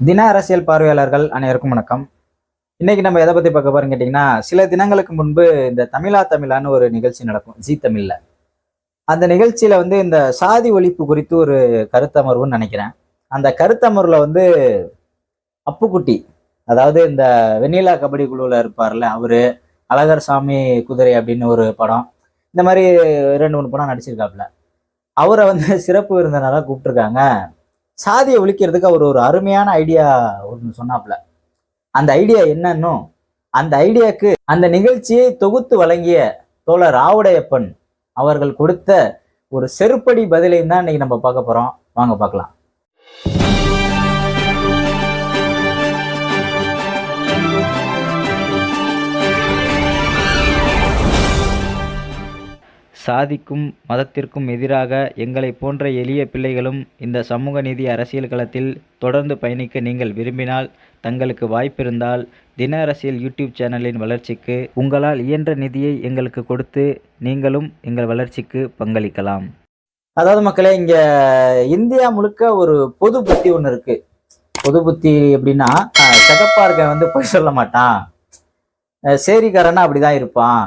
தின அரசியல் பார்வையாளர்கள் அனைவருக்கும் வணக்கம். இன்னைக்கு நம்ம எதை பத்தி பார்க்க போறோம் கேட்டிங்கன்னா சில தினங்களுக்கு முன்பு இந்த தமிழா தமிழான்னு ஒரு நிகழ்ச்சி நடக்கும் ஜி தமிழ்ல. அந்த நிகழ்ச்சியில வந்து இந்த சாதி ஒழிப்பு குறித்து ஒரு கருத்தமர்வுன்னு நினைக்கிறேன். அந்த கருத்தமர்வுல வந்து அப்புக்குட்டி அதாவது இந்த வெண்ணிலா கபடி குழுவில் இருப்பார்ல அவரு அழகர் சாமி குதிரை அப்படின்னு ஒரு படம் இந்த மாதிரி ரெண்டு மூணு படம் நடிச்சிருக்காப்புல அவரை வந்து சிறப்பு விருந்தினராக கூப்பிட்டுருக்காங்க. சாதியை ஒழிக்கிறதுக்கு அவர் ஒரு அருமையான ஐடியா ஒன்று சொன்னாப்புல. அந்த ஐடியா என்னன்னும் அந்த ஐடியாக்கு அந்த நிகழ்ச்சியை தொகுத்து வழங்கிய தோழர் ஆவுடையப்பன் அவர்கள் கொடுத்த ஒரு செருப்படி பதிலையும் தான் இன்னைக்கு நம்ம பார்க்க போறோம். வாங்க பார்க்கலாம். சாதிக்கும் மதத்திற்கும் எதிராக எங்களை போன்ற எளிய பிள்ளைகளும் இந்த சமூக நீதி அரசியல் களத்தில் தொடர்ந்து பயணிக்க நீங்கள் விரும்பினால் தங்களுக்கு வாய்ப்பிருந்தால் தின அரசியல் யூடியூப் சேனலின் வளர்ச்சிக்கு உங்களால் இயன்ற நிதியை எங்களுக்கு கொடுத்து நீங்களும் எங்கள் வளர்ச்சிக்கு பங்களிக்கலாம். அதாவது மக்களே இங்க இந்தியா முழுக்க ஒரு பொது புத்தி ஒன்று இருக்கு. பொது புத்தி எப்படின்னா அஹ், இருக்க வந்து போய் சொல்ல மாட்டான். அஹ், சேரிக்காரனா அப்படிதான் இருப்பான்.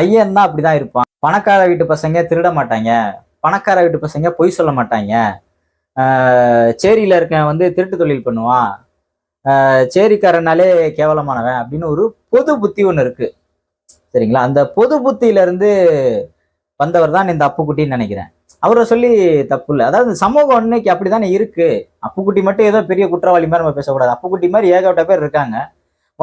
ஐயன் தான் அப்படிதான் இருப்பான். பணக்கார வீட்டு பசங்க திருட மாட்டாங்க. பணக்கார வீட்டு பசங்க பொய் சொல்ல மாட்டாங்க. சேரியில இருக்கவன் வந்து திருட்டு தொழில் பண்ணுவான். சேரிக்காரனாலே கேவலமானவன் அப்படின்னு ஒரு பொது புத்தி ஒன்று இருக்கு. சரிங்களா? அந்த பொது புத்தியில இருந்து வந்தவர் தான் இந்த அப்புக்குட்டின்னு நினைக்கிறேன். அவரை சொல்லி தப்பு இல்லை. அதாவது சமூகம் இன்னைக்கு அப்படித்தானே இருக்கு. அப்புக்குட்டி மட்டும் ஏதோ பெரிய குற்றவாளி மாதிரி நம்ம பேசக்கூடாது. அப்புக்குட்டி மாதிரி ஏகப்பட்ட பேர் இருக்காங்க.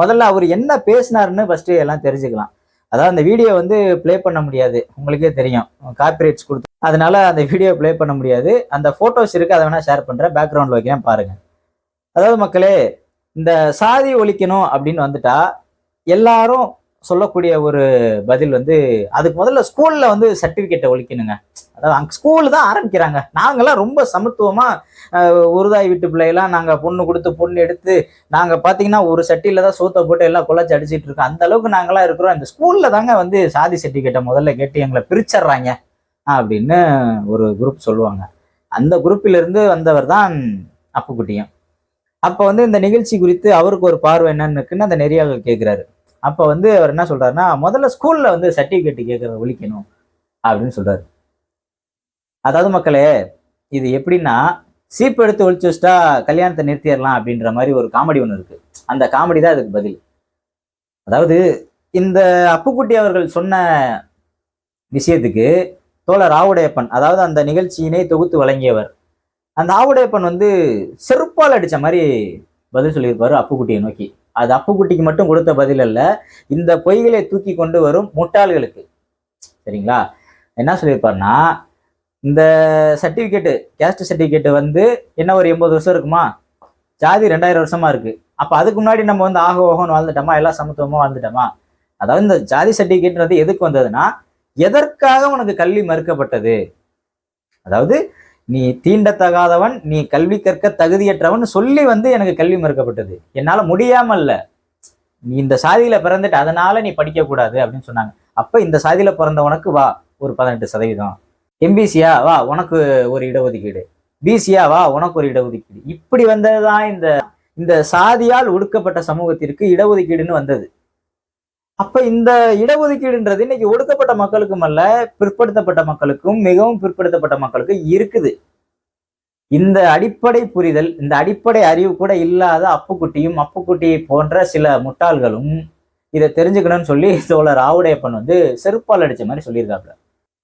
முதல்ல அவர் என்ன பேசினாருன்னு ஃபர்ஸ்ட் எல்லாம் தெரிஞ்சுக்கலாம். அதாவது அந்த வீடியோ வந்து ப்ளே பண்ண முடியாது. உங்களுக்கே தெரியும். காப்பிரைட்ஸ் கொடுத்து. அதனால அந்த வீடியோ ப்ளே பண்ண முடியாது. அந்த ஃபோட்டோஸ் இருக்கு அதை வேணால் ஷேர் பண்ணுறேன் பேக்ரவுண்டில் வைக்கிறேன் பாருங்கள் அதாவது மக்களே இந்த சாதி ஒழிக்கணும் அப்படின்னு வந்துட்டா எல்லாரும் சொல்லக்கூடிய ஒரு பதில் வந்து அதுக்கு முதல்ல ஸ்கூல்ல வந்து சர்டிபிகேட்டை ஒழிக்கணுங்க. அதாவது அங்கே ஸ்கூல் தான் ஆரம்பிக்கிறாங்க. நாங்கள்லாம் ரொம்ப சமத்துவமாக உருதாய் வீட்டு பிள்ளையெல்லாம் நாங்கள் பொண்ணு கொடுத்து பொண்ணு எடுத்து நாங்கள் பார்த்தீங்கன்னா ஒரு சட்டியில் தான் சோத்தை போட்டு எல்லாம் குழச்சி அடிச்சிட்டு இருக்கோம். அந்த அளவுக்கு நாங்களாம் இருக்கிறோம். இந்த ஸ்கூலில் தாங்க வந்து சாதி சர்டிஃபிகேட்டை முதல்ல கேட்டு எங்களை பிரிச்சிடுறாங்க அப்படின்னு ஒரு குரூப் சொல்லுவாங்க. அந்த குரூப்பிலிருந்து வந்தவர் தான் அப்புக்குட்டியும். அப்போ வந்து இந்த நிகழ்ச்சி குறித்து அவருக்கு ஒரு பார்வை என்னன்னு இருக்குன்னு அந்த நெறியாளர் கேட்குறாரு அப்போ வந்து அவர் என்ன சொல்றாருன்னா முதல்ல ஸ்கூல்ல வந்து சர்டிபிகேட் கேட்கறத ஒழிக்கணும் அப்படின்னு சொல்றாரு. அதாவது மக்களே இது எப்படின்னா சீப் எடுத்து ஒழிச்சு வச்சிட்டா கல்யாணத்தை நிறுத்திடலாம் அப்படின்ற மாதிரி ஒரு காமெடி ஒன்று இருக்கு. அந்த காமெடி தான் அதுக்கு பதில். அதாவது இந்த அப்புக்குட்டி அவர்கள் சொன்ன விஷயத்துக்கு தோழர் ஆவுடையப்பன் அதாவது அந்த நிகழ்ச்சியினை தொகுத்து வழங்கியவர் அந்த ஆவுடையப்பன் வந்து செருப்பால் அடித்த மாதிரி பதில் சொல்லியிருப்பாரு அப்புக்குட்டியை நோக்கி. அது அப்புக்குட்டிக்கு மட்டும் கொடுத்த பதில் அல்ல. இந்த பொய்களை தூக்கி கொண்டு வரும் முட்டாள்களுக்கு. சரிங்களா? என்ன சொல்லியிருப்பாருன்னா இந்த சர்டிஃபிகேட்டு கேஸ்ட் சர்டிஃபிகேட் வந்து என்ன ஒரு எண்பது வருஷம் இருக்குமா? ஜாதி ரெண்டாயிரம் வருஷமா இருக்கு. அப்போ அதுக்கு முன்னாடி நம்ம வந்து ஆக ஓகோன்னு வாழ்ந்துட்டோமா? எல்லாம் சமத்துவமும் வாழ்ந்துட்டோமா? அதாவது இந்த ஜாதி சர்டிஃபிகேட்ன்றது எதுக்கு வந்ததுன்னா எதற்காக உனக்கு கல்வி மறுக்கப்பட்டது? அதாவது நீ தீண்டத்தகாதவன் நீ கல்வி கற்க தகுதியற்றவன் சொல்லி வந்து எனக்கு கல்வி மறுக்கப்பட்டது. என்னால் முடியாமல்ல. நீ இந்த சாதியில பிறந்துட்டு அதனால நீ படிக்கக்கூடாது அப்படின்னு சொன்னாங்க. அப்போ இந்த சாதியில பிறந்தவனுக்கு வா ஒரு பதினெட்டு சதவீதம். எம்பிசியா வா உனக்கு ஒரு இடஒதுக்கீடு. பிசியா வா உனக்கு ஒரு இடஒதுக்கீடு. இப்படி வந்ததுதான் இந்த இந்த சாதியால் ஒடுக்கப்பட்ட சமூகத்திற்கு இடஒதுக்கீடுன்னு வந்தது. அப்ப இந்த இடஒதுக்கீடுன்றது இன்னைக்கு ஒடுக்கப்பட்ட மக்களுக்கும் அல்ல பிற்படுத்தப்பட்ட மக்களுக்கும் மிகவும் பிற்படுத்தப்பட்ட மக்களுக்கும் இருக்குது. இந்த அடிப்படை புரிதல் இந்த அடிப்படை அறிவு கூட இல்லாத அப்புக்குட்டியும் அப்புக்குட்டியை போன்ற சில முட்டாள்களும் இதை தெரிஞ்சுக்கணும்னு சொல்லி தோழர் ஆவுடையப்பன் வந்து செருப்பால் அடிச்ச மாதிரி சொல்லியிருக்காப்புல.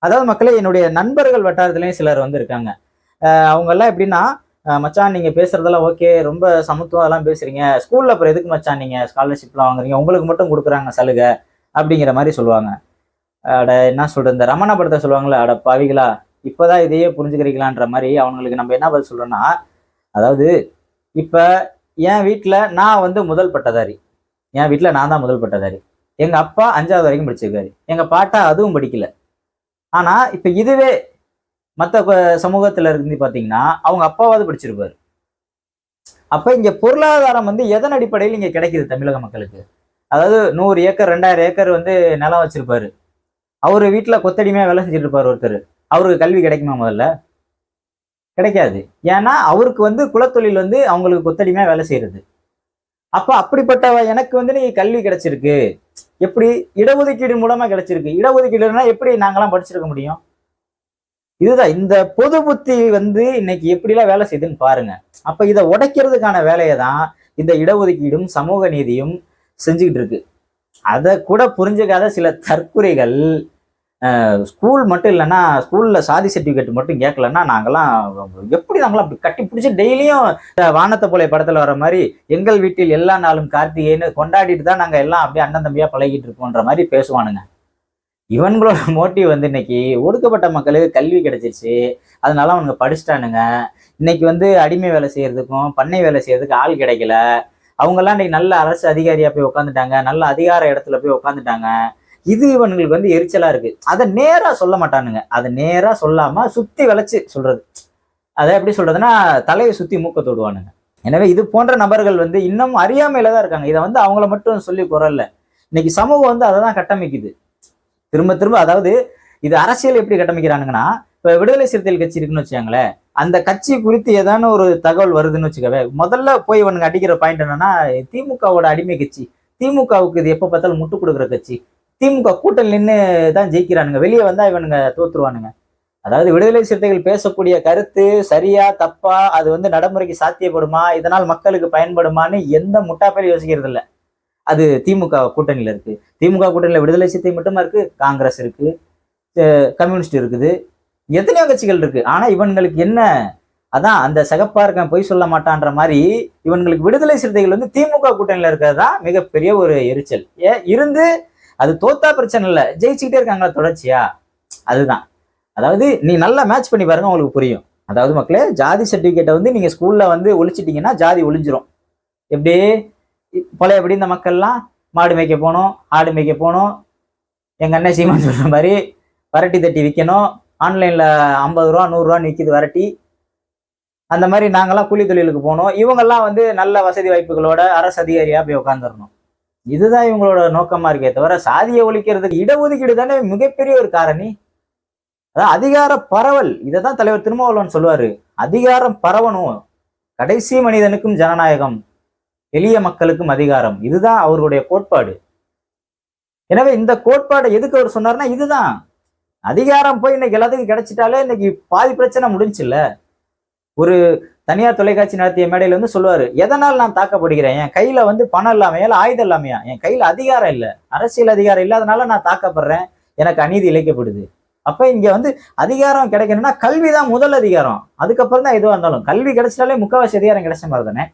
அதாவது மக்களே என்னுடைய நண்பர்கள் வட்டாரத்துலேயும் சிலர் வந்து இருக்காங்க அஹ் அவங்க எல்லாம் எப்படின்னா மச்சான் நீங்க பேசுறதெல்லாம் ஓகே ரொம்ப சமத்துவம் அதெல்லாம் பேசுறீங்க. ஸ்கூல்ல அப்புறம் எதுக்கு மச்சான் நீங்க ஸ்காலர்ஷிப்லாம் வாங்குறீங்க? உங்களுக்கு மட்டும் கொடுக்குறாங்க சலுகை அப்படிங்கிற மாதிரி சொல்லுவாங்க. அட என்ன சொல்கிறது இந்த ரமண படத்தை சொல்லுவாங்களே அட பாவிகளா. இப்போதான் இதையே புரிஞ்சுக்கிறீங்களான்ற மாதிரி அவங்களுக்கு நம்ம என்ன பதில் சொல்றோம்னா அதாவது இப்ப என் வீட்டில் நான் வந்து முதல் பட்டதாரி. என் வீட்டில் நான் தான் முதல் பட்டதாரி. எங்கள் அப்பா அஞ்சாவது வரைக்கும் படிச்சிருக்காரு. எங்கள் பாட்டா அதுவும் படிக்கல. ஆனால் இப்போ இதுவே மற்ற சமூகத்தில் இருந்து பார்த்தீங்கன்னா அவங்க அப்பாவாவது படிச்சிருப்பார். அப்போ இங்கே பொருளாதாரம் வந்து எதன் அடிப்படையில் இங்கே கிடைக்குது தமிழக மக்களுக்கு? அதாவது நூறு ஏக்கர் ரெண்டாயிரம் ஏக்கர் வந்து நிலம் வச்சிருப்பாரு. அவர் வீட்டில் கொத்தடிமையாக வேலை செஞ்சுட்டு இருப்பார் ஒருத்தர். அவருக்கு கல்வி கிடைக்குமா முதல்ல? கிடைக்காது. ஏன்னா அவருக்கு வந்து குலத்தொழில் வந்து அவங்களுக்கு கொத்தடிமையாக வேலை செய்கிறது அப்போ அப்படிப்பட்ட எனக்கு வந்து நீ கல்வி கிடைச்சிருக்கு. எப்படி? இடஒதுக்கீடு மூலமாக கிடைச்சிருக்கு. இடஒதுக்கீடுனா எப்படி நாங்களாம் படிச்சிருக்க முடியும்? இதுதான் இந்த பொது புத்தி வந்து இன்னைக்கு எப்படிலாம் வேலை செய்யுதுன்னு பாருங்க. அப்ப இதை உடைக்கிறதுக்கான வேலையை தான் இந்த இடஒதுக்கீடும் சமூக நீதியும் செஞ்சுக்கிட்டு இருக்கு. அதை கூட புரிஞ்சுக்காத சில தற்குறைகள் ஸ்கூல் மட்டும் இல்லைன்னா ஸ்கூலில் சாதி சர்டிஃபிகேட் மட்டும் கேட்கலன்னா நாங்களாம் எப்படி நாங்களாம் அப்படி கட்டி பிடிச்சி டெய்லியும் வானத்தை போல படத்தில் வர மாதிரி எங்கள் வீட்டில் எல்லா நாளும் கார்த்திகைன்னு கொண்டாடிட்டு தான் நாங்கள் எல்லாம் அப்படியே அண்ணன் தம்பியாக பழகிட்டு இருக்கோன்ற மாதிரி பேசுவானுங்க. இவன்களோட மோட்டிவ் வந்து இன்னைக்கு ஒடுக்கப்பட்ட மக்களுக்கு கல்வி கிடைச்சிருச்சு. அதனால அவனுங்க படிச்சிட்டானுங்க. இன்னைக்கு வந்து அடிமை வேலை செய்யறதுக்கும் பண்ணை வேலை செய்யறதுக்கு ஆள் கிடைக்கல. அவங்கெல்லாம் இன்னைக்கு நல்ல அரசு அதிகாரியா போய் உட்காந்துட்டாங்க நல்ல அதிகார இடத்துல போய் உட்காந்துட்டாங்க இது இவனுங்களுக்கு வந்து எரிச்சலா இருக்கு. அதை நேரா சொல்ல மாட்டானுங்க. அதை நேரா சொல்லாம சுத்தி வளைச்சு சொல்றது. அதை எப்படி சொல்றதுன்னா தலையை சுத்தி மூக்க தொடுவானுங்க. எனவே இது போன்ற நபர்கள் வந்து இன்னும் அறியாமையில தான் இருக்காங்க. இதை வந்து அவங்கள மட்டும் சொல்லி குரல்ல. இன்னைக்கு சமூகம் வந்து அதை தான் கட்டமைக்குது. திரும்ப திரும்ப அதாவது இது அரசியல் எப்படி கட்டமைக்கிறானுங்கன்னா இப்போ விடுதலை சிறுத்தைகள் கட்சி இருக்குன்னு வச்சுக்கோங்களேன் அந்த கட்சி குறித்து ஏதான ஒரு தகவல் வருதுன்னு வச்சுக்கவே முதல்ல போய் இவனுங்க அடிக்கிற பாயிண்ட் என்னன்னா திமுகவோட அடிமை கட்சி திமுகவுக்கு இது எப்போ பார்த்தாலும் முட்டு கொடுக்குற கட்சி திமுக கூட்டணி நின்று தான் ஜெயிக்கிறானுங்க வெளியே வந்தா இவனுங்க தோத்துருவானுங்க. அதாவது விடுதலை சிறுத்தைகள் பேசக்கூடிய கருத்து சரியா தப்பா அது வந்து நடைமுறைக்கு சாத்தியப்படுமா இதனால் மக்களுக்கு பயன்படுமான்னு எந்த முட்டாப்பையும் யோசிக்கிறது இல்லை அது திமுக கூட்டணியில் இருக்குது திமுக கூட்டணியில் விடுதலை சித்தை மட்டுமா இருக்குது காங்கிரஸ் இருக்குது கம்யூனிஸ்ட் இருக்குது. எத்தனையோ கட்சிகள் இருக்குது ஆனால் இவன்களுக்கு என்ன? அதான் அந்த சகப்பார்க்கன் பொய் சொல்ல மாட்டான்ற மாதிரி இவன்களுக்கு விடுதலை சிறுத்தைகள் வந்து திமுக கூட்டணியில் இருக்கிறது தான் மிகப்பெரிய ஒரு எரிச்சல். ஏ இருந்து அது தோத்தா பிரச்சனை இல்லை. ஜெயிச்சுக்கிட்டே இருக்காங்களா தொடர்ச்சியா? அதுதான். அதாவது நீ நல்லா மேட்ச் பண்ணி பாருங்க உங்களுக்கு புரியும். அதாவது மக்களே ஜாதி சர்டிஃபிகேட்டை வந்து நீங்கள் ஸ்கூலில் வந்து ஒழிச்சிட்டீங்கன்னா ஜாதி ஒழிஞ்சிரும். எப்படி? பழையபடி இந்த மக்கள்லாம் மாடு மேய்க்க போகணும் ஆடு மேய்க்க போகணும். எங்கள் அண்ணன் சீமான் சொல்கிற மாதிரி வரட்டி தட்டி விற்கணும் ஆன்லைனில் ஐம்பது ரூபா நூறுரூவான்னு விற்கிது வரட்டி. அந்த மாதிரி நாங்கெல்லாம் கூலி தொழிலுக்கு போனோம் இவங்கெல்லாம் வந்து நல்ல வசதி வாய்ப்புகளோட அரசு அதிகாரியாக போய் உட்காந்துடணும் இதுதான் இவங்களோட நோக்கமாக இருக்கே தவிர சாதியை ஒழிக்கிறதுக்கு இடஒதுக்கீடு தானே மிகப்பெரிய ஒரு காரணி. அதான் அதிகார பரவல். இதை தான் தலைவர் திருமாவளவன் சொல்லுவார். அதிகாரம் பரவணும். கடைசி மனிதனுக்கும் ஜனநாயகம். எளிய மக்களுக்கும் அதிகாரம். இதுதான் அவருடைய கோட்பாடு. எனவே இந்த கோட்பாடை எதுக்கு அவர் சொன்னார்னா இதுதான். அதிகாரம் போய் இன்னைக்கு எல்லாத்துக்கும் கிடைச்சிட்டாலே இன்னைக்கு பாதி பிரச்சனை முடிஞ்சுல்ல. ஒரு தனியார் தொலைக்காட்சி நடத்திய மேடையில் வந்து சொல்லுவார் எதனால் நான் தாக்கப்படுகிறேன்? என் கையில் வந்து பணம் இல்லாமையா இல்ல ஆயுதம் இல்லாமையா? என் கையில் அதிகாரம் இல்லை. அரசியல் அதிகாரம் இல்லாதனால நான் தாக்கப்படுறேன். எனக்கு அநீதி இழைக்கப்படுது. அப்போ இங்கே வந்து அதிகாரம் கிடைக்கணும்னா கல்வி தான் முதல் அதிகாரம். அதுக்கப்புறம் தான் எதுவாக இருந்தாலும் கல்வி கிடைச்சிட்டாலே முக்கால்வாசி அதிகாரம் கிடைச்ச மாதிரி தானே?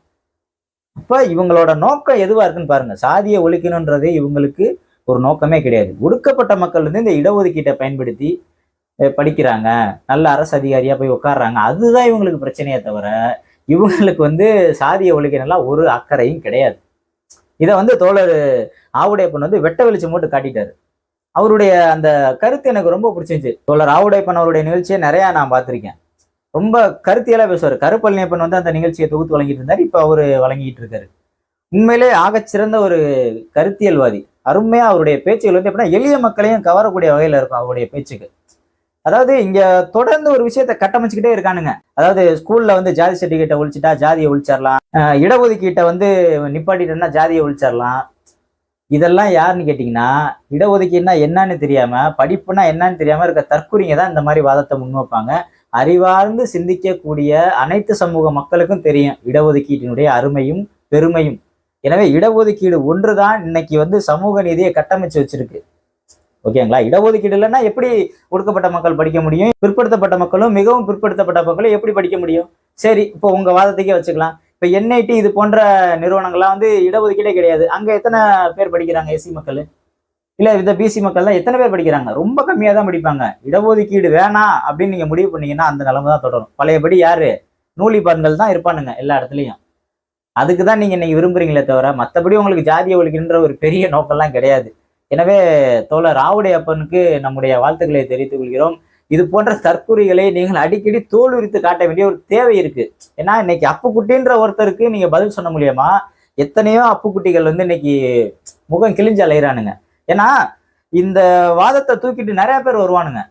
இப்போ இவங்களோட நோக்கம் எதுவாக இருக்குன்னு பாருங்க. சாதியை ஒழிக்கணுன்றது இவங்களுக்கு ஒரு நோக்கமே கிடையாது. ஒடுக்கப்பட்ட மக்கள் வந்து இந்த இடஒதுக்கீட்டை பயன்படுத்தி படிக்கிறாங்க. நல்ல அரசு அதிகாரியாக போய் உட்கார்றாங்க. அதுதான் இவங்களுக்கு பிரச்சனையே தவிர இவங்களுக்கு வந்து சாதியை ஒழிக்கணும்லாம் ஒரு அக்கறையும் கிடையாது. இதை வந்து தோழர் ஆவுடையப்பன் வந்து வெட்ட வெளிச்சம் போட்டு காட்டிட்டாரு. அவருடைய அந்த கருத்து எனக்கு ரொம்ப பிடிச்சிருந்துச்சு. தோழர் ஆவுடையப்பன் அவருடைய நிகழ்ச்சியை நிறையா நான் பார்த்துருக்கேன். ரொம்ப கருத்தியலா பேசுவார். கருப்பழனியப்பன் வந்து அந்த நிகழ்ச்சியை தொகுத்து வழங்கிட்டு இருந்தார். இப்போ அவர் வழங்கிட்டு இருக்காரு. உண்மையிலே ஆகச்சிறந்த ஒரு கருத்தியல்வாதி. அருமையாக அவருடைய பேச்சுகள் வந்து எப்படின்னா எளிய மக்களையும் கவரக்கூடிய வகையில் இருக்கும் அவருடைய பேச்சுக்கு அதாவது இங்க தொடர்ந்து ஒரு விஷயத்த கட்டமைச்சுக்கிட்டே இருக்கானுங்க. அதாவது ஸ்கூல்ல வந்து ஜாதி சர்டிஃபிகேட்டை ஒழிச்சிட்டா ஜாதியை ஒழிச்சிடலாம். இடஒதுக்கீட்டை வந்து நிப்பாட்டிட்டோம்னா ஜாதியை ஒழிச்சிடலாம். இதெல்லாம் யாருன்னு கேட்டிங்கன்னா இடஒதுக்கீடுனா என்னன்னு தெரியாம படிப்புனா என்னன்னு தெரியாம இருக்க தற்குறிங்க தான் இந்த மாதிரி வாதத்தை முன்வைப்பாங்க. அறிவார்ந்து சிந்திக்கக்கூடிய அனைத்து சமூக மக்களுக்கும் தெரியும் இடஒதுக்கீட்டினுடைய அருமையும் பெருமையும். எனவே இடஒதுக்கீடு ஒன்றுதான் இன்னைக்கு வந்து சமூக நீதியை கட்டமைச்சு வச்சிருக்கு. ஓகேங்களா? இடஒதுக்கீடு இல்லைன்னா எப்படி ஒடுக்கப்பட்ட மக்கள் படிக்க முடியும்? பிற்படுத்தப்பட்ட மக்களும் மிகவும் பிற்படுத்தப்பட்ட மக்களும் எப்படி படிக்க முடியும்? சரி இப்போ உங்க வாதத்துக்கே வச்சுக்கலாம். இப்போ என்ஐடி இது போன்ற நிறுவனங்கள்லாம் வந்து இடஒதுக்கீடே கிடையாது. அங்க எத்தனை பேர் படிக்கிறாங்க? எஸ்சி மக்கள்? இல்ல இந்த பிசி மக்கள்லாம் எத்தனை பேர் படிக்கிறாங்க? ரொம்ப கம்மியா தான் படிப்பாங்க. இடஒதுக்கீடு வேணாம் அப்படின்னு நீங்க முடிவு பண்ணீங்கன்னா அந்த நிலைமை தான் தொடரும். பழையபடி யாரு? நூலிபான்கள் தான் இருப்பானுங்க எல்லா இடத்துலயும். அதுக்கு தான் நீங்க இன்னைக்கு விரும்புறீங்களே தவிர மற்றபடி உங்களுக்கு ஜாதியை ஒழிக்கின்ற ஒரு பெரிய நோக்கம்லாம் கிடையாது. எனவே தோழர் ராவுடைய அப்பனுக்கு நம்முடைய வாழ்த்துக்களை தெரிவித்துக் கொள்கிறோம். இது போன்ற தற்குறிகளை நீங்கள் அடிக்கடி தோல் உரித்து காட்ட வேண்டிய ஒரு தேவை இருக்கு. ஏன்னா இன்னைக்கு அப்புக்குட்டின்ற ஒருத்தருக்கு நீங்க பதில் சொன்ன முடியுமா? எத்தனையோ அப்புக்குட்டிகள் வந்து இன்னைக்கு முகம் கிழிஞ்சு அலையிறானுங்க. ஏன்னா இந்த வாதத்தை தூக்கிட்டு நிறைய பேர் வருவானுங்க.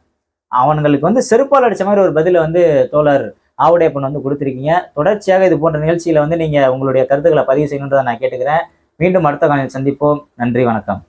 அவனுங்களுக்கு வந்து செருப்பால் அடிச்ச மாதிரி ஒரு பதில வந்து தோழர் ஆவுடையப்பன் வந்து கொடுத்துருக்கீங்க. தொடர்ச்சியாக இது போன்ற நிகழ்ச்சியில வந்து நீங்க உங்களுடைய கருத்துக்களை பதிவு செய்யணுன்றதை நான் கேட்டுக்கிறேன். மீண்டும் அடுத்த காலையில் சந்திப்போம். நன்றி வணக்கம்.